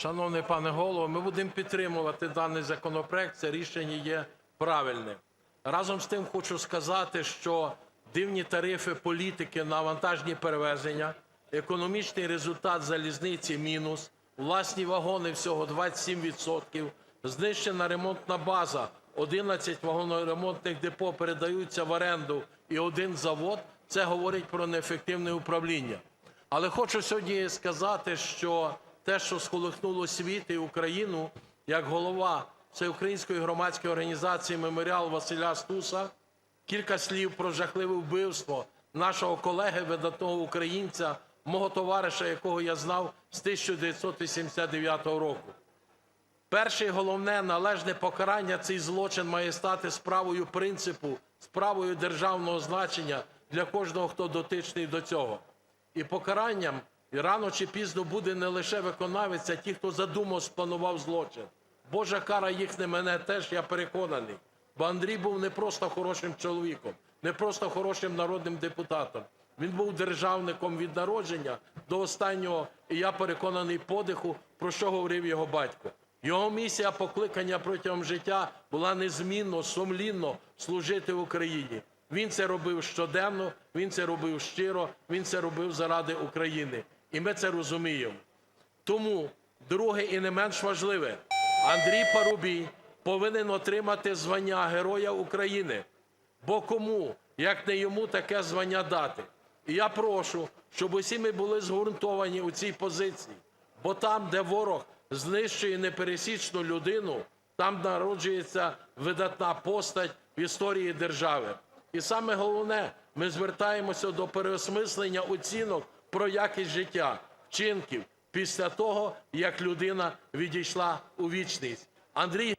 Шановний пане голово, ми будемо підтримувати даний законопроект. Це рішення є правильним. Разом з тим хочу сказати, що дивні тарифи політики на вантажні перевезення, економічний результат залізниці мінус, власні вагони всього 27%, знищена ремонтна база, 11 вагоноремонтних депо передаються в оренду і один завод. Це говорить про неефективне управління. Але хочу сьогодні сказати, що те, що сколихнуло світ і Україну, як голова Всеукраїнської громадської організації Меморіал Василя Стуса, кілька слів про жахливе вбивство нашого колеги, видатного українця, мого товариша, якого я знав з 1989 року. Перше і головне належне покарання цей злочин має стати справою принципу, справою державного значення для кожного, хто дотичний до цього. І покаранням і рано чи пізно буде не лише виконавець, а ті, хто задумав, спланував злочин. Божа кара їх не мене теж, я переконаний. Бо Андрій був не просто хорошим чоловіком, не просто хорошим народним депутатом. Він був державником від народження до останнього, і я переконаний подиху, про що говорив його батько. Його місія покликання протягом життя була незмінно, сумлінно служити Україні. Він це робив щоденно, він це робив щиро, він це робив заради України. І ми це розуміємо. Тому друге і не менш важливе, Андрій Парубій повинен отримати звання Героя України. Бо кому, як не йому, таке звання дати? І я прошу, щоб усі ми були згуртовані у цій позиції. Бо там, де ворог знищує непересічну людину, там народжується видатна постать в історії держави. І саме головне, ми звертаємося до переосмислення оцінок про якість життя, вчинків після того, як людина відійшла у вічність. Андрій